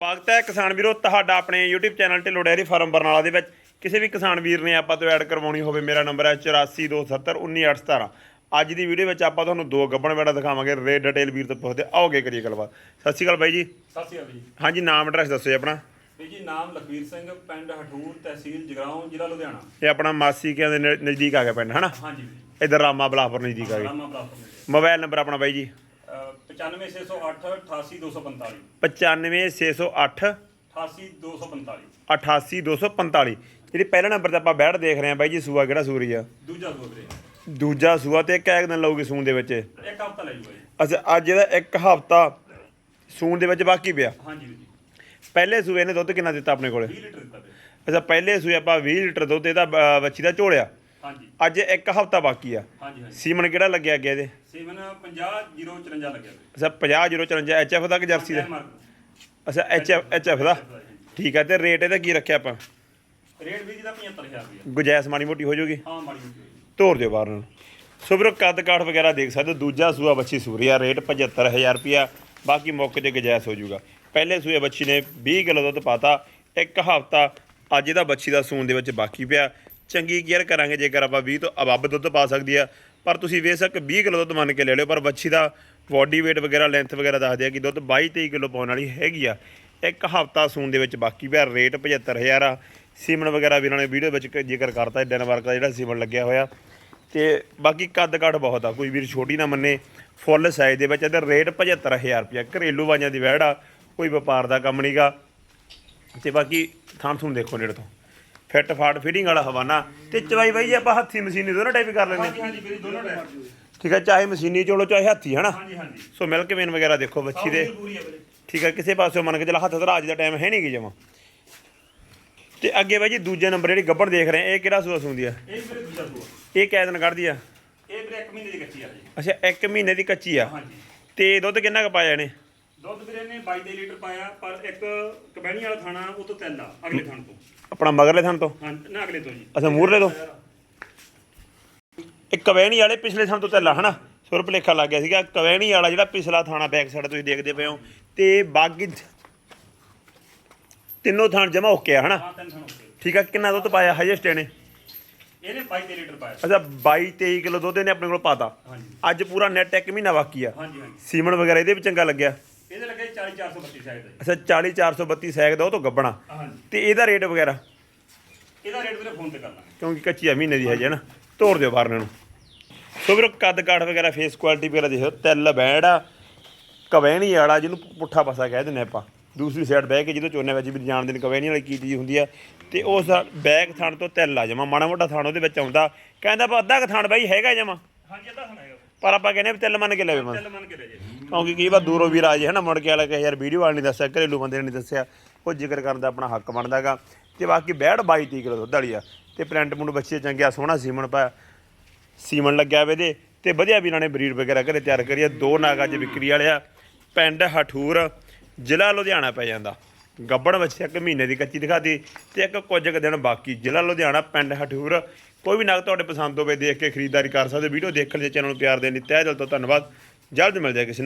ਸਵਾਗਤ ਹੈ ਕਿਸਾਨ ਵੀਰੋ ਤੁਹਾਡਾ ਆਪਣੇ YouTube channel Dhillon dairy farm Barnala ਦੇ ਵਿੱਚ। ਕਿਸੇ ਵੀ ਕਿਸਾਨ ਵੀਰ ਨੇ ਆਪਾਂ ਤੋਂ ਐਡ ਕਰਵਾਉਣੀ ਹੋਵੇ ਮੇਰਾ ਨੰਬਰ ਹੈ 8427191817 ਅੱਜ ਦੀ ਵੀਡੀਓ ਵਿੱਚ ਆਪਾਂ ਤੁਹਾਨੂੰ ਦੋ ਗੱਬਣ ਵੇੜਾ ਦਿਖਾਵਾਂਗੇ ਰੇਟ ਡਿਟੇਲ ਵੀਰ ਤੋਂ ਪੁੱਛਦੇ ਆਓਗੇ ਕਰੀਏ ਗੱਲਬਾਤ। ਸਤਿ ਸ਼੍ਰੀ ਅਕਾਲ ਬਾਈ ਜੀ। ਸਤਿ ਸ਼੍ਰੀ ਅਕਾਲ ਜੀ। ਹਾਂਜੀ ਨਾਮ ਐਡਰੈਸ ਦੱਸੋ ਜੀ ਆਪਣਾ। ਵੀ ਜੀ ਨਾਮ ਲਖਵੀਰ ਸਿੰਘ ਪਿੰਡ ਹਠੂਰ ਤਹਿਸੀਲ ਜਗਰਾਉਂ ਜ਼ਿਲ੍ਹਾ ਲੁਧਿਆਣਾ। ਇਹ ਆਪਣਾ ਮਾਸੀ ਕਿਆਂ ਦੇ ਨਜ਼ਦੀਕ ਆ ਗਿਆ ਪਿੰਡ ਹਨਾ? ਹਾਂਜੀ। ਇਧਰ ਰਾਮਾ ਬਲਾਪੁਰ ਨਜ਼ਦੀਕ ਆ ਗਿਆ ਰਾਮਾ ਮਿਲੇ ਮੋਬਾਈਲ ਨੰਬਰ ਆਪਣਾ ਬਾਈ ਜੀ। 95608 88245 95608 88245 88245 ਜਿਹੜੀ ਪਹਿਲਾ ਨੰਬਰ ਤੇ ਆਪਾਂ ਬੈਠ ਦੇਖ ਰਹੇ ਹਾਂ ਬਾਈ ਜੀ ਸੂਆ ਕਿਹੜਾ ਸੂਰੀ ਆ? ਦੂਜਾ ਦੋ ਵੀਰੇ। ਦੂਜਾ ਸੂਆ ਤੇ ਇੱਕ ਇੱਕ ਦਿਨ ਲਊਗੀ ਸੂਣ ਦੇ ਵਿੱਚ। ਇੱਕ ਹਫਤਾ ਲੈ ਜੂਗਾ ਅੱਛਾ ਅੱਜ ਇਹਦਾ ਇੱਕ ਹਫਤਾ ਸੂਣ ਦੇ ਵਿੱਚ ਬਾਕੀ ਪਿਆ। ਹਾਂਜੀ ਜੀ। ਪਹਿਲੇ ਸੂਏ ਨੇ ਦੁੱਧ ਕਿੰਨਾ ਦਿੱਤਾ ਆਪਣੇ ਕੋਲੇ? 20 ਲੀਟਰ ਦਿੱਤਾ ਅੱਛਾ ਪਹਿਲੇ ਸੂਏ ਆਪਾਂ 20 ਲੀਟਰ ਦੁੱਧ ਇਹਦਾ ਵੱਛੀ ਦਾ ਝੋਲਿਆ। ਹਾਂਜੀ। ਅੱਜ ਇੱਕ ਹਫਤਾ ਬਾਕੀ ਆ। ਹਾਂਜੀ ਹਾਂਜੀ। ਸੀਮਨ ਕਿਹੜਾ ਲੱਗਿਆ ਅੱਗੇ ਇਹਦੇ? ਸੀਮਨ 50 054 ਲੱਗਿਆ ਅੱਛਾ 50 ਐਚਐਫ ਦਾ ਕਿ ਜਰਸੀ ਦਾ? ਅੱਛਾ ਐਚਐਫ ਐਚਐਫ ਦਾ ਠੀਕ ਆ ਤੇ ਰੇਟ ਇਹਦਾ ਕੀ ਰੱਖਿਆ ਆਪਾਂ? ਰੇਟ ਵੀ ਜੀ ਦਾ 75000 ਰੁਪਏ ਗੁਜਾਇਸ਼ ਮਾੜੀ ਮੋਟੀ ਹੋ ਜਾਊਗੀ ਹਾਂ ਮਾੜੀ ਮੋਟੀ। ਤੋਰ ਦਿਓ ਬਾਹਰ ਨੂੰ। ਸੋ ਵੀਰੋ ਕੱਦ ਕਾਠ ਵਗੈਰਾ ਦੇਖ ਸਕਦੇ ਹੋ। ਦੂਜਾ ਸੂਆ ਬੱਚੀ ਸੂਰੀ ਆ ਰੇਟ 75000 ਰੁਪਿਆ ਬਾਕੀ ਮੌਕੇ ਤੇ ਗੁਜਾਇਸ਼ ਹੋ ਜਾਊਗਾ ਪਹਿਲੇ ਸੂਏ ਬੱਚੀ ਨੇ 20 ਕਿਲੋ ਦੁੱਧ ਪਾਤਾ ਇੱਕ ਹਫਤਾ ਅੱਜ ਇਹਦਾ ਬੱਚੀ ਦਾ ਸੂਣ ਦੇ ਵਿੱਚ ਬਾਕੀ ਪਿਆ। ਚੰਗੀ ਕੇਅਰ ਕਰਾਂਗੇ ਜੇਕਰ ਆਪਾਂ 20 ਤੋਂ ਅਬੱਬ ਦੁੱਧ ਪਾ ਸਕਦੀ ਆ। ਪਰ ਤੁਸੀਂ ਵੇਖ ਸਕ 20 ਕਿਲੋ ਦੁੱਧ ਮੰਨ ਕੇ ਲੈ ਲਿਓ, ਪਰ ਬੱਚੀ ਦਾ ਬਾਡੀ weight ਵਗੈਰਾ ਲੈਂਥ ਵਗੈਰਾ ਦੱਸਦੇ ਆ ਕਿ ਦੁੱਧ 22 23 ਕਿਲੋ ਪਾਉਣ ਵਾਲੀ ਹੈਗੀ ਆ। ਇੱਕ ਹਫਤਾ ਸੂਣ ਦੇ ਵਿੱਚ ਬਾਕੀ ਪਿਆ ਰੇਟ 75000 ਆ। ਸੀਮਨ ਵਗੈਰਾ ਵੀ ਇਹਨਾਂ ਨੇ ਵੀਡੀਓ ਵਿੱਚ ਕ- ਜ਼ਿਕਰ ਕਰਤਾ ਵਰਕ ਦਾ ਜਿਹੜਾ ਸੀਮਨ ਲੱਗਿਆ ਹੋਇਆ। ਤੇ ਬਾਕੀ ਕੱਦ ਕਾਠ ਬਹੁਤ ਆ, ਕੋਈ ਵੀਰ ਛੋਟੀ ਨਾ ਮੰਨੇ, ਫੁੱਲ ਸਾਈਜ਼ ਦੇ ਵਿੱਚ ਇਹਦਾ ਰੇਟ 75000 ਰੁਪਇਆ। ਘਰੇਲੂ ਵਾਜਾਂ ਦੀ ਵਹਿੜ ਆ, ਕੋਈ ਵਪਾਰ ਦਾ ਕੰਮ ਨਹੀਂਗਾ ਤੇ ਬਾਕੀ ਥਾਂ ਥੂਣ ਦੇਖੋ ਨੇੜੇ ਤੋਂ। ਫਿੱਟ ਫਾਟ ਫੀਡਿੰਗ ਵਾਲਾ ਹਵਾਨਾ ਤੇ ਚਵਾਈ ਬਾਈ ਜੀ ਆਪਾਂ ਹੱਥੀ ਮਸ਼ੀਨੀ ਦੋਨੋਂ ਟਾਈਪ ਕਰ ਲੈਂਦੇ ਹਾਂਜੀ ਹਾਂਜੀ ਵੀਰੇ ਦੋਨੋਂ ਟਾਈਮ ਠੀਕ ਹੈ ਚਾਹੇ ਮਸ਼ੀਨੀ ਚੋਲੋ ਚਾਹੇ ਹੱਥੀ ਹਨਾ? ਹਾਂਜੀ ਹਾਂਜੀ। ਸੋ ਮਿਲਕ ਵੇਨ ਵਗੈਰਾ ਦੇਖੋ ਬੱਚੀ ਦੇ। ਠੀਕ ਹੈ ਕਿਸੇ ਪਾਸੋਂ ਮੰਨ ਕੇ ਚੱਲ ਹੱਥ ਧਰਾਜ ਦਾ ਟਾਈਮ ਹੈ ਨਹੀਂ ਗੀ ਜਮਾ। ਤੇ ਅੱਗੇ ਬਾਈ ਜੀ ਦੂਜੇ ਨੰਬਰ ਜਿਹੜੀ ਗੱਬੜ ਦੇਖ ਰਹੇ ਆ ਇਹ ਕਿਹੜਾ ਸੂਆ ਸੂੰਦੀ ਆ? ਇਹ ਵੀਰੇ ਦੂਜਾ ਸੂਆ। ਇਹ ਕਿਹ ਦਿਨ ਕੱਢਦੀ ਆ? ਇਹ ਵੀਰੇ 1 ਮਹੀਨੇ ਦੀ ਕੱਚੀ ਆ ਜੀ। ਅੱਛਾ 1 ਮਹੀਨੇ ਦੀ ਕੱਚੀ ਆ? ਹਾਂਜੀ। ਤੇ ਦੁੱਧ ਕਿੰਨਾ ਕੁ ਪਾਇਆ ਇਹਨੇ? ਦੁੱਧ ਵੀਰੇ ਨੇ 22 ਲੀਟਰ ਪਾਇਆ ਪਰ ਇੱਕ ਕਬੈਣੀ ਵਾਲਾ ਥਾਣਾ ਉਹ ਤੋਂ ਤਿੰਨ ਆ ਅਗਲੇ ਥਾਣ ਤੋਂ। ਆਪਣਾ ਮਗਰਲੇ ਥਣ ਤੋਂ? ਹਾਂ ਨਾ ਅਗਲੇ ਤੋਂ ਜੀ। ਅੱਛਾ ਮੂਰਲੇ ਤੋਂ? ਇੱਕ ਕਵੈਣੀ ਵਾਲੇ ਪਿਛਲੇ ਥਣ ਤੋਂ ਚੱਲਾ ਹਨਾ? ਸੁਰ ਭਲੇਖਾ ਲੱਗ ਗਿਆ ਸੀਗਾ। ਕਵੈਣੀ ਵਾਲਾ ਜਿਹੜਾ ਪਿਛਲਾ ਥਾਣਾ ਬੈਕ ਸਾਈਡ ਤੁਸੀਂ ਦੇਖਦੇ ਪਏ ਹੋ ਤੇ ਬਾਗੀ ਤਿੰਨੋਂ ਥਾਣ ਜਮਾ ਆ ਹਨਾ? ਹਾਂ ਤਿੰਨ ਥਾਣ ਉੱਤੇ ਠੀਕ ਆ ਕਿੰਨਾ ਦੁੱਧ ਪਾਇਆ ਹਾਈਐਸਟ ਇਹਨੇ? ਇਹਨੇ 22 ਲੀਟਰ ਪਾਇਆ। ਅੱਛਾ 22 23 ਕਿਲੋ ਦੁੱਧ ਇਹਨੇ ਆਪਣੇ ਕੋਲ ਪਾਤਾ। ਹਾਂਜੀ। ਅੱਜ ਪੂਰਾ ਨੈਟ ਇੱਕ ਮਹੀਨਾ ਬਾਕੀ ਆ। ਹਾਂਜੀ ਹਾਂਜੀ। ਸੀਮਨ ਵਗੈਰਾ ਇਹਦੇ ਵੀ ਚੰਗਾ ਲੱਗਿਆ। ਇਹਦੇ ਲੱਗੇ 40 432 ਸਾਈਡ ਦਾ ਜੀ। ਅੱਛਾ 40 432 ਸੈਕ ਦਾ ਉਹ ਤੋਂ ਗੱਬਣਾ। ਹਾਂਜੀ। ਤੇ ਇਹਦਾ ਰੇਟ ਵਗੈਰਾ? ਇਹਦਾ ਰੇਟ ਵੀਰੇ ਫੋਨ ਤੇ ਕਰ ਲਾਂਗੇ। ਕਿਉਂਕਿ ਕੱਚੀ ਆ ਮਹੀਨੇ ਦੀ ਹੈ ਜੀ ਨਾ ਤੋੜ ਦਿਓ ਬਾਹਰ ਨੂੰ ਸੋ ਵੀਰੋ ਕੱਦ ਕਾਠ ਵਗੈਰਾ ਫੇਸ ਕੁਆਲਿਟੀ ਵਗੈਰਾ ਦੇਖੋ ਤਿੱਲ ਬੈੜ ਆ ਕਵੈਣੀ ਵਾਲਾ ਜਿਹਨੂੰ ਪੁੱਠਾ ਪਾਸਾ ਕਹਿ ਦਿੰਦੇ ਆਪਾਂ। ਦੂਸਰੀ ਸਾਈਡ ਬਹਿ ਕੇ ਜਦੋਂ ਚੋਨੇ ਵਿੱਚ ਵੀ ਜਾਣਦੇ ਨੇ ਕਵੈਣੀ ਵਾਲੀ ਕੀ ਚੀਜ਼ ਹੁੰਦੀ ਆ ਤੇ ਉਸ ਬੈਕ ਥਣ ਤੋਂ ਤਿੱਲ ਆ ਜਾਵਾਂ ਮਾੜਾ ਮੋਟਾ ਥਣ ਉਹਦੇ ਵਿੱਚ ਆਉਂਦਾ। ਕਹਿੰਦਾ ਬਾ ਅੱਧਾ ਕੁ ਥਣ ਬਾਈ ਹੈਗਾ ਜਮਾ। ਹਾਂਜੀ ਅੱਧਾ ਪਰ ਆਪਾਂ ਕਹਿੰਦੇ ਵੀ ਤਿਲ ਮੰਨ ਕੇ ਲੈਵੇ ਮਨ ਮੰਨ ਕੇ ਲੈ ਜੇ ਕਿਉਂਕਿ ਕਈ ਵਾਰ ਦੂਰੋਂ ਵੀਰ ਆ ਜੇ ਹਨਾ, ਮੁੜ ਕੇ ਵਾਲਾ ਕਹੇ, ਯਾਰ ਵੀਡੀਓ ਵਾਲ ਨਹੀਂ ਦੱਸਿਆ, ਘਰੇਲੂ ਬੰਦੇ ਨੇ ਨਹੀਂ ਦੱਸਿਆ। ਉਹ ਜ਼ਿਕਰ ਕਰਨ ਦਾ ਆਪਣਾ ਹੱਕ ਬਣਦਾਗਾ ਤੇ ਬਾਕੀ ਬੈੜ 22 30 ਕਿਲੋ ਦੁੱਧ ਵਾਲੀ ਆ। ਤੇ ਪ੍ਰਿੰਟ ਮੁੰਡ ਬੱਚੇ ਚੰਗਿਆ ਸੋਹਣਾ ਸੀਮਨ ਪਾਇਆ ਸੀਮਨ ਲੱਗਿਆ ਵੇ ਦੇ ਤੇ ਵਧੀਆ ਵੀ ਇਹਨਾਂ ਨੇ ਬਰੀਡ ਵਗੈਰਾ ਘਰੇ ਤਿਆਰ ਕਰੀ ਆ। ਦੋ ਨਾਗ ਅੱਜ ਵਿਕਰੀ ਵਾਲੇ ਆ। ਪਿੰਡ ਹਠੂਰ, ਜ਼ਿਲ੍ਹਾ ਲੁਧਿਆਣਾ ਪੈ ਜਾਂਦਾ। ਗੱਬੜ ਬੱਚੇ ਇੱਕ ਮਹੀਨੇ ਦੀ ਕੱਚੀ ਦਿਖਾਤੀ ਤੇ ਇੱਕ ਕੁਝ ਕੁ ਦਿਨ ਬਾਕੀ। ਜ਼ਿਲ੍ਹਾ ਲੁਧਿਆਣਾ, ਪਿੰਡ ਹਠੂਰ। ਕੋਈ ਵੀ ਨਾਗ ਤੁਹਾਡੇ ਪਸੰਦ ਹੋਵੇ ਦੇਖ ਕੇ ਖਰੀਦਦਾਰੀ ਕਰ ਸਕਦੇ ਵੀਡੀਓ ਦੇਖਣ ਦੇ ਚੈਨਲ ਨੂੰ ਪਿਆਰ ਦੇਣ ਲਈ ਤਹਿ ਦਿਲ ਤੋਂ ਧੰਨਵਾਦ। ਜਲਦ ਮਿਲ ਜਾਏ ਕਿਸੇ